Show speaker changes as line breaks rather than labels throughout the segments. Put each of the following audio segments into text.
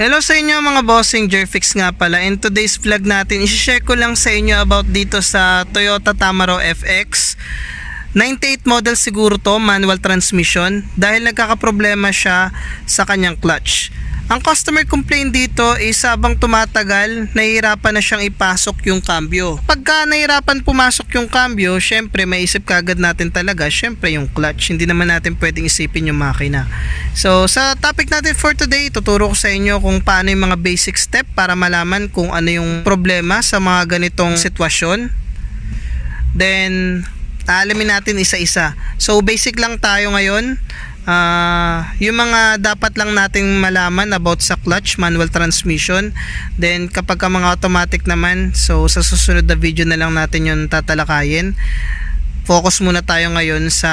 Hello sa inyo mga bossing, Jerfix nga pala. In today's vlog natin, isi-share ko lang sa inyo about dito sa Toyota Tamaro FX. 98 model siguro to, manual transmission, dahil nagkakaproblema siya sa kanyang clutch. Ang customer complaint dito is habang tumatagal, nahihirapan na siyang ipasok yung cambio. Pagka nahihirapan pumasok yung cambio, syempre maisip kagad natin talaga, syempre yung clutch. Hindi naman natin pwedeng isipin yung makina. So sa topic natin for today, tuturo ko sa inyo kung paano yung mga basic step para malaman kung ano yung problema sa mga ganitong sitwasyon. Then, alamin natin isa-isa. So basic lang tayo ngayon. Ah, yung mga dapat lang nating malaman about sa clutch manual transmission then kapag ka mga automatic naman so sa susunod na video na lang natin yung tatalakayin focus muna tayo ngayon sa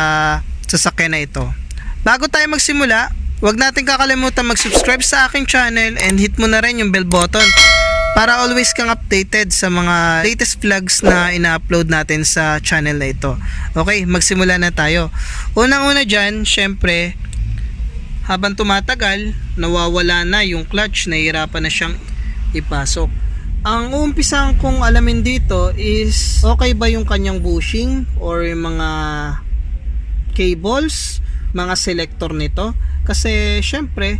sasakyan na ito bago tayo magsimula Huwag natin kakalimutan mag-subscribe sa aking channel and hit mo na rin yung bell button para always kang updated sa mga latest vlogs na ina-upload natin sa channel na ito. Okay, magsimula na tayo. Unang-una dyan, syempre, habang tumatagal, nawawala na yung clutch, nahihirapan na siyang ipasok. Ang uumpisan kong alamin dito is okay ba yung kanyang bushing or yung mga cables, mga selector nito. Kasi syempre,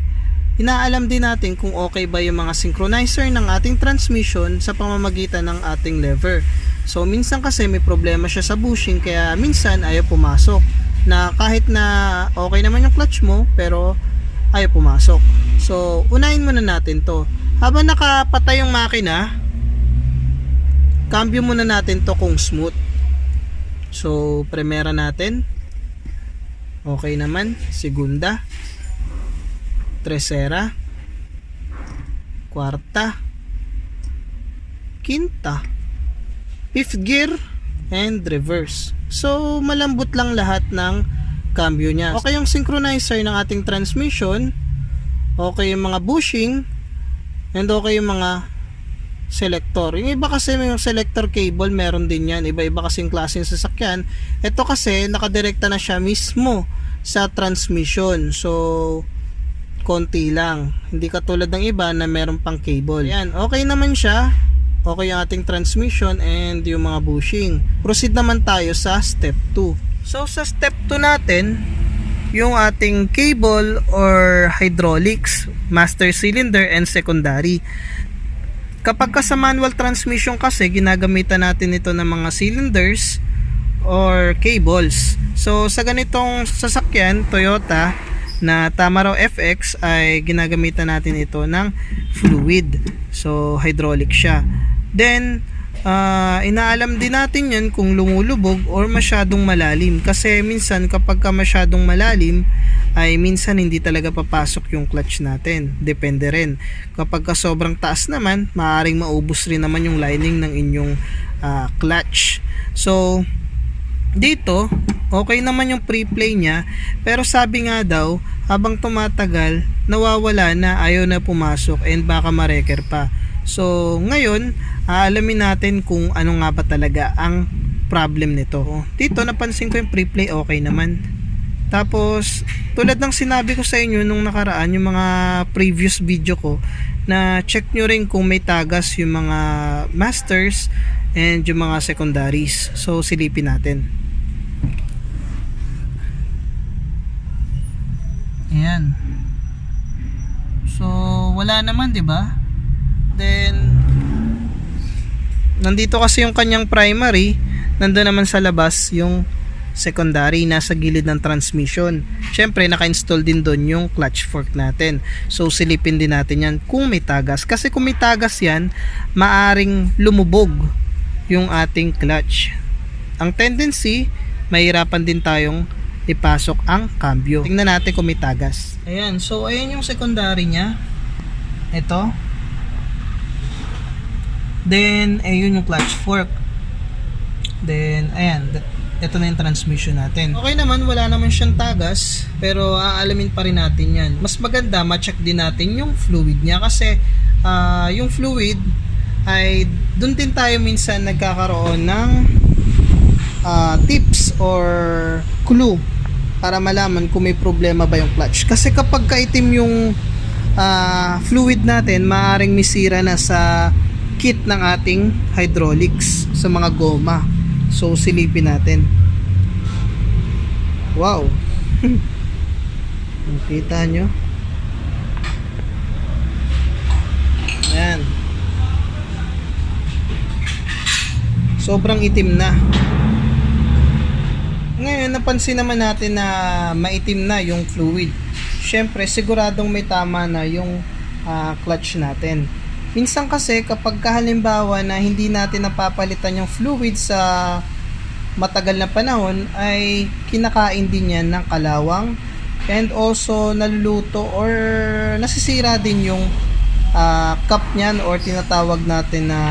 inaalam din natin kung okay ba yung mga synchronizer ng ating transmission sa pamamagitan ng ating lever. So minsan kasi may problema siya sa bushing kaya minsan ayaw pumasok. Na kahit na okay naman yung clutch mo pero ayaw pumasok. So unahin muna natin to. Habang nakapatay yung makina, cambio muna natin to kung smooth. So primera natin. Okay naman. Segunda. Tercera. Kwarta. Quinta. Fifth gear and reverse. So malambot lang lahat ng cambio niya. Okay yung synchronizer ng ating transmission. Okay yung mga bushing. And okay yung mga selector. Yung iba kasi may selector cable, meron din yan. Iba-iba kasing klase ng sasakyan. Ito kasi, nakadirekta na siya mismo sa transmission. So, konti lang. Hindi katulad ng iba na meron pang cable. Yan, okay naman siya. Okay yung ating transmission and yung mga bushing. Proceed naman tayo sa step 2. So, sa step 2 natin, yung ating cable or hydraulics, master cylinder and secondary. Kapag ka sa manual transmission kasi, ginagamitan natin ito ng mga cylinders or cables. So, sa ganitong sasakyan, Toyota, na Tamaro FX ay ginagamitan natin ito ng fluid. So, hydraulic siya. Then, ah, inaalam din natin yan kung lumulubog or masyadong malalim. Kasi minsan kapag ka masyadong malalim, ay minsan hindi talaga papasok yung clutch natin. Depende rin. Kapag ka sobrang taas naman, maaaring maubos rin naman yung lining ng inyong ah, clutch. So, dito, okay naman yung pre-play niya, pero sabi nga daw, habang tumatagal, nawawala na, ayaw na pumasok, and baka mareker pa. So, ngayon, aalamin natin kung ano nga ba talaga ang problem nito. Dito, napansin ko yung pre-play, okay naman. Tapos, tulad ng sinabi ko sa inyo nung nakaraan, yung mga previous video ko, na check nyo rin kung may tagas yung mga masters and yung mga secondaries. So, silipin natin. Ayan. So, wala naman, 'di ba? Then nandito kasi yung kanyang primary, nandoon naman sa labas yung secondary nasa gilid ng transmission. Syempre, naka-install din doon yung clutch fork natin. So, silipin din natin yan kung may tagas. Kasi kung may tagas yan, maaring lumubog yung ating clutch. Ang tendency, mahirapan din tayong ipasok ang cambio. Tingnan natin kung may tagas. Ayan, so ayan yung secondary niya. Ito. Then, ayun yung clutch fork. Then, ayan, ito na yung transmission natin. Okay naman, wala naman siyang tagas, pero aalamin pa rin natin yan. Mas maganda, ma-check din natin yung fluid niya kasi ah, yung fluid ay doon din tayo minsan nagkakaroon ng ah, tips or clue para malaman kung may problema ba yung clutch. Kasi kapag kaitim yung ah, fluid natin maaring misira na sa kit ng ating hydraulics sa mga goma. So silipin natin. Wow. Nakita nyo? Ayan. Sobrang itim na. Ngayon, napansin naman natin na maitim na yung fluid. Siyempre, siguradong may tama na yung ah, clutch natin. Minsan kasi kapag halimbawa na hindi natin napapalitan yung fluid sa matagal na panahon ay kinakain din yan ng kalawang and also naluluto or nasisira din yung ah, cup niyan or tinatawag natin na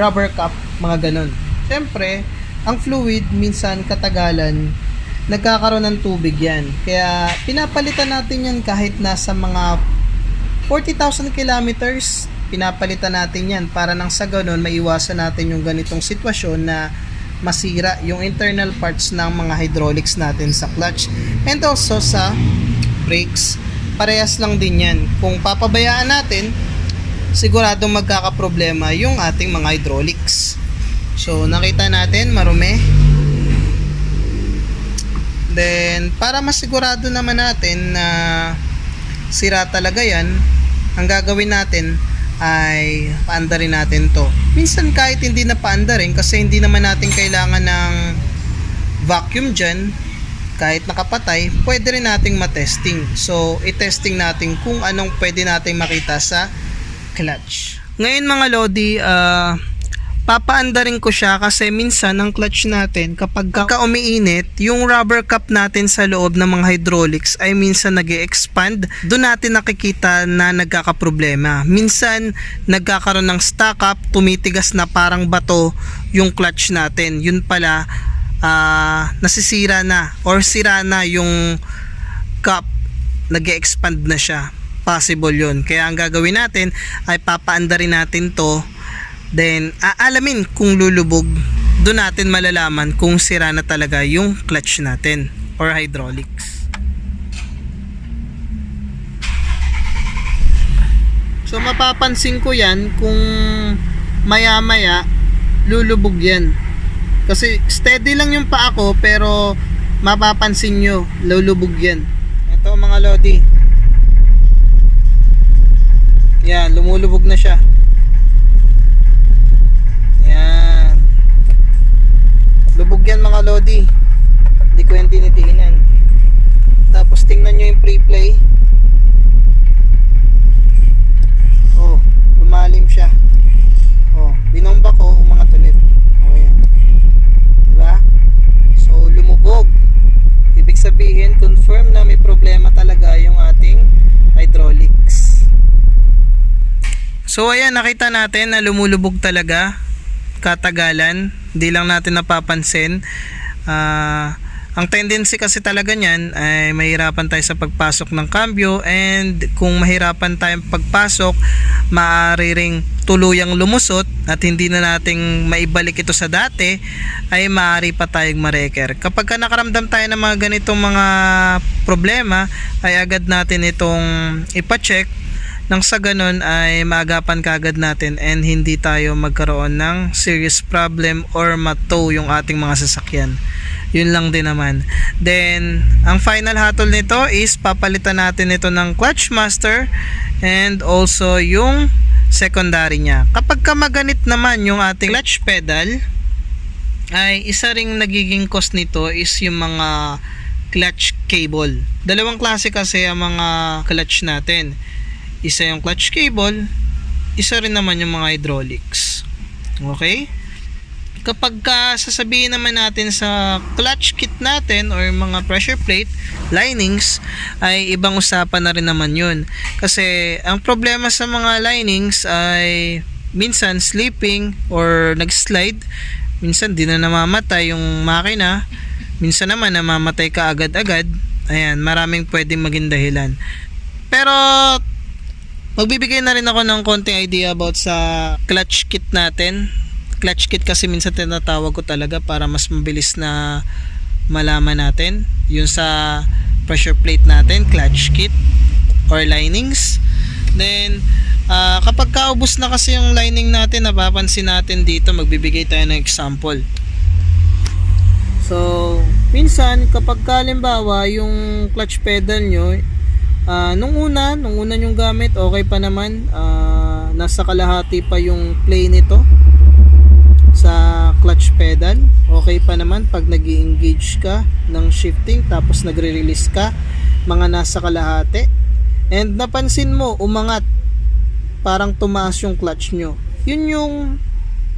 rubber cup, mga ganun. Siyempre, ang fluid minsan katagalan nagkakaroon ng tubig yan. Kaya pinapalitan natin yan kahit nasa mga 40,000 kilometers pinapalitan natin yan para nang sa ganun maiwasan natin yung ganitong sitwasyon na masira yung internal parts ng mga hydraulics natin sa clutch and also sa brakes. Parehas lang din yan. Kung papabayaan natin siguradong magkakaproblema yung ating mga hydraulics so nakita natin marumi. Then para masigurado naman natin na sira talaga yan ang gagawin natin ay paandarin natin to. Minsan kahit hindi na paandarin kasi hindi naman natin kailangan ng vacuum dyan kahit nakapatay pwede rin nating matesting. So itesting natin kung anong pwede nating makita sa clutch. Ngayon mga lodi ah papaandarin ko siya kasi minsan ang clutch natin kapag ka umiinit, yung rubber cup natin sa loob ng mga hydraulics ay minsan nag expand Doon natin nakikita na nagkakaproblema. Minsan nagkakaroon ng stock up, tumitigas na parang bato yung clutch natin. Yun pala ah, nasisira na or sira na yung cup nag expand na siya possible yun kaya ang gagawin natin ay papaandarin natin to Then, aalamin kung lulubog, doon natin malalaman kung sira na talaga yung clutch natin or hydraulics. So, mapapansin ko yan kung maya-maya lulubog yan. Kasi steady lang yung paa ko pero mapapansin nyo lulubog yan. Ito mga lodi. Yan, lumulubog na siya. Yan. Lubog yan mga lodi. Hindi ko yan tinitingnan. Tapos tingnan nyo yung pre-play. Oh, lumalim siya. Oh, binomba ko, umangat ulit. Oh, yan. Diba? So, lumubog. Ibig sabihin, confirm na may problema talaga yung ating hydraulics. So, ayan, nakita natin na lumulubog talaga katagalan, hindi lang natin napapansin. Ah, ang tendency kasi talaga niyan ay mahirapan tayo sa pagpasok ng cambio and kung mahirapan tayong pagpasok, maaari ring tuluyang lumusot at hindi na nating maibalik ito sa dati ay maaari pa tayong mareker. Kapag ka nakaramdam tayo ng mga ganitong mga problema ay agad natin itong ipacheck nang sa ganun ay maagapan kagad natin and hindi tayo magkaroon ng serious problem or matow yung ating mga sasakyan. Yun lang din naman. Then, ang final hatol nito is papalitan natin ito ng clutch master and also yung secondary niya. Kapag ka maganit naman yung ating clutch pedal, ay isa ring nagiging cost nito is yung mga clutch cable. Dalawang klase kasi ang mga clutch natin. Isa yung clutch cable, isa rin naman yung mga hydraulics. Okay? Kapag ka sasabihin naman natin sa clutch kit natin or mga pressure plate linings ay ibang usapan na rin naman yun. Kasi ang problema sa mga linings ay minsan sleeping or nag-slide. Minsan di na namamatay yung makina. Minsan naman namamatay ka agad-agad. Ayan, maraming pwedeng maging dahilan. Pero magbibigay na rin ako ng konting idea about sa clutch kit natin. Clutch kit kasi minsan tinatawag ko talaga para mas mabilis na malaman natin. Yung sa pressure plate natin clutch kit or linings. Then, ah, kapag kaubos na kasi yung lining natin, napapansin natin dito, magbibigay tayo ng example. So, minsan kapag kalimbawa yung clutch pedal nyo, ah, nung una, nung una yung gamit, okay pa naman. Ah, nasa kalahati pa yung play nito sa clutch pedal. Okay pa naman pag nag engage ka ng shifting tapos nagre-release ka, mga nasa kalahati. And napansin mo, umangat. Parang tumaas yung clutch nyo. Yun yung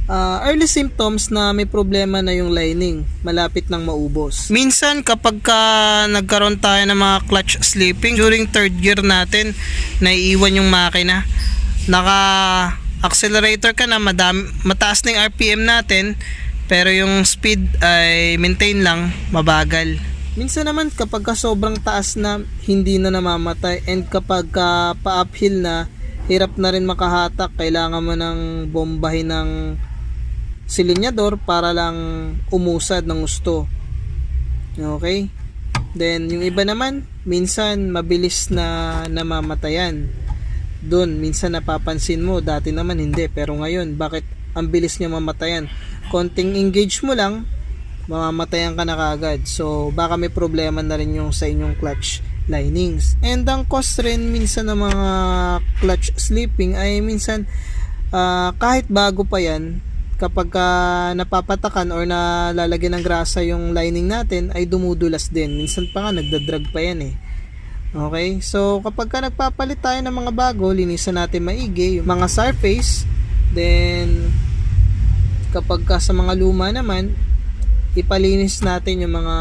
Ah, early symptoms na may problema na yung lining, malapit nang maubos. Minsan kapag ka nagkaroon tayo ng mga clutch slipping during third gear natin, naiiwan yung makina. Naka accelerator ka na, madami, mataas na yung RPM natin, pero yung speed ay maintain lang, mabagal. Minsan naman kapag ka sobrang taas na, hindi na namamatay and kapag ka pa-uphill na, hirap na rin makahatak, kailangan mo ng bombahin ng silinyador para lang umusad ng gusto. Okay? Then, yung iba naman, minsan mabilis na namamatayan. Doon, minsan napapansin mo, dati naman hindi. Pero ngayon, bakit ang bilis niya mamatayan? Konting engage mo lang, mamamatayan ka na kagad. So, baka may problema na rin yung sa inyong clutch linings. And ang cause rin minsan ng mga clutch slipping ay minsan ah, kahit bago pa yan, kapag ka napapatakan or nalalagyan ng grasa yung lining natin ay dumudulas din. Minsan pa nga nagdadrag pa yan eh. Okay? So kapag ka nagpapalit tayo ng mga bago, linisan natin maigi yung mga surface. Then kapag ka sa mga luma naman, ipalinis natin yung mga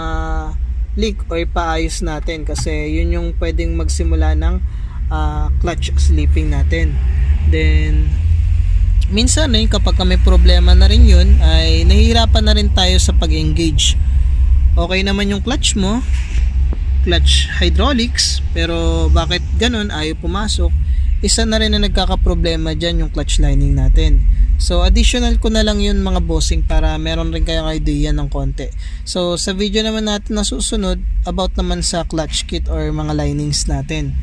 leak or ipaayos natin kasi yun yung pwedeng magsimula ng ah, clutch slipping natin. Then minsan eh, kapag may problema na rin yun, ay nahihirapan na rin tayo sa pag-engage. Okay naman yung clutch mo, clutch hydraulics, pero bakit ganun, ayaw pumasok, isa na rin na nagkakaproblema dyan yung clutch lining natin. So, additional ko na lang yun mga bossing para meron rin kayong idea ng konti. So, sa video naman natin na susunod, about naman sa clutch kit or mga linings natin.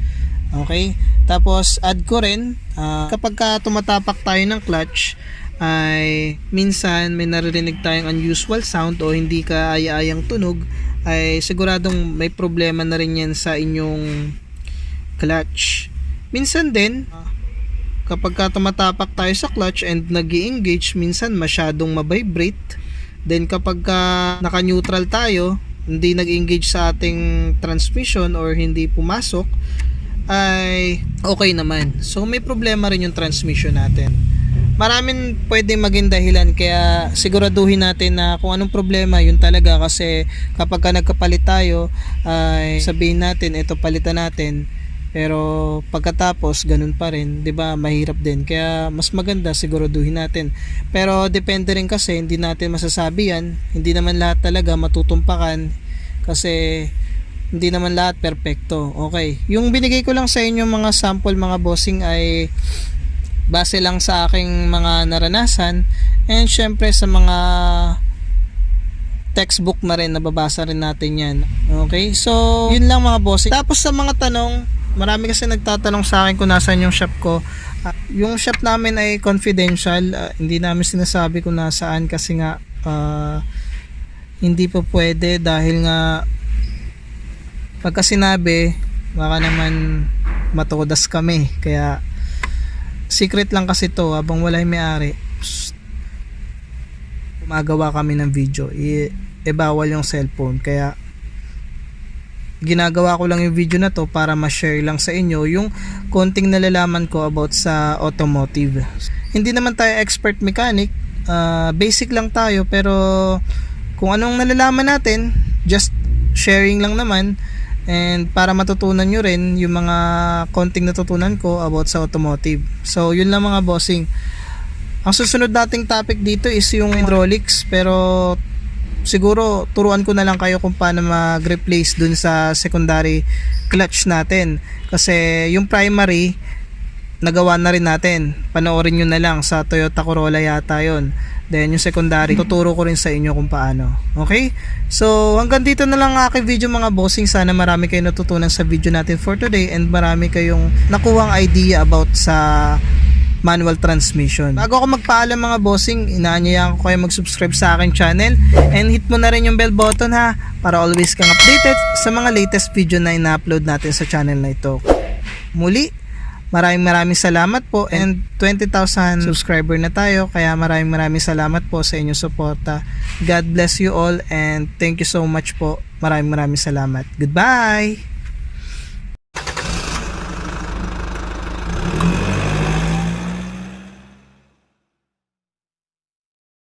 Okay? Tapos, add ko rin, ah, kapag ka tumatapak tayo ng clutch, ay minsan may naririnig tayong unusual sound o hindi ka aya-ayang tunog, ay siguradong may problema na rin yan sa inyong clutch. Minsan din, kapag ka tumatapak tayo sa clutch and nag engage minsan masyadong mabibrate. Then kapag ka naka-neutral tayo, hindi nag-engage sa ating transmission or hindi pumasok, ay okay naman. So may problema rin yung transmission natin. Maraming pwedeng maging dahilan kaya siguraduhin natin na kung anong problema yun talaga. Kasi kapag ka nagkapalit tayo ay sabihin natin ito palitan natin. Pero pagkatapos ganun pa rin 'di ba? Mahirap din. Kaya mas maganda siguraduhin natin. Pero depende rin kasi hindi natin masasabi yan. Hindi naman lahat talaga matutumpakan. Kasi hindi naman lahat perpekto. Okay. Yung binigay ko lang sa inyo mga sample mga bossing ay base lang sa aking mga naranasan and syempre sa mga textbook na rin nababasa rin natin yan. Okay? So, yun lang mga bossing. Tapos sa mga tanong, marami kasi nagtatanong sa akin kung nasan yung shop ko. Ah, yung shop namin ay confidential. Ah, hindi namin sinasabi kung nasaan kasi nga ah, hindi po pwede dahil nga pagka sinabi baka naman matodas kami. Kaya secret lang kasi to. Habang wala yung may-ari gumagawa kami ng video. I, e bawal yung cellphone. Kaya ginagawa ko lang yung video na to para ma-share lang sa inyo yung konting nalalaman ko about sa automotive. Hindi naman tayo expert mechanic. Ah, basic lang tayo pero kung anong nalalaman natin just sharing lang naman and para matutunan nyo rin yung mga konting natutunan ko about sa automotive. So yun lang mga bossing. Ang susunod nating topic dito is yung hydraulics pero siguro turuan ko na lang kayo kung paano mag-replace dun sa secondary clutch natin. Kasi yung primary nagawa na rin natin. Panoorin nyo na lang sa Toyota Corolla yata yon. Then yung secondary, tuturo ko rin sa inyo kung paano. Okay? So hanggang dito na lang ang aking video mga bossing. Sana marami kayo natutunan sa video natin for today and marami kayong nakuhang idea about sa manual transmission. Bago ako magpaalam mga bossing, inaanyayahan ko kayo mag-subscribe sa aking channel and hit mo na rin yung bell button ha para always kang updated sa mga latest video na ina-upload natin sa channel na ito. Muli, maraming maraming salamat po and 20,000 subscriber na tayo kaya maraming maraming salamat po sa inyong suporta. God bless you all and thank you so much po. Maraming maraming salamat. Goodbye!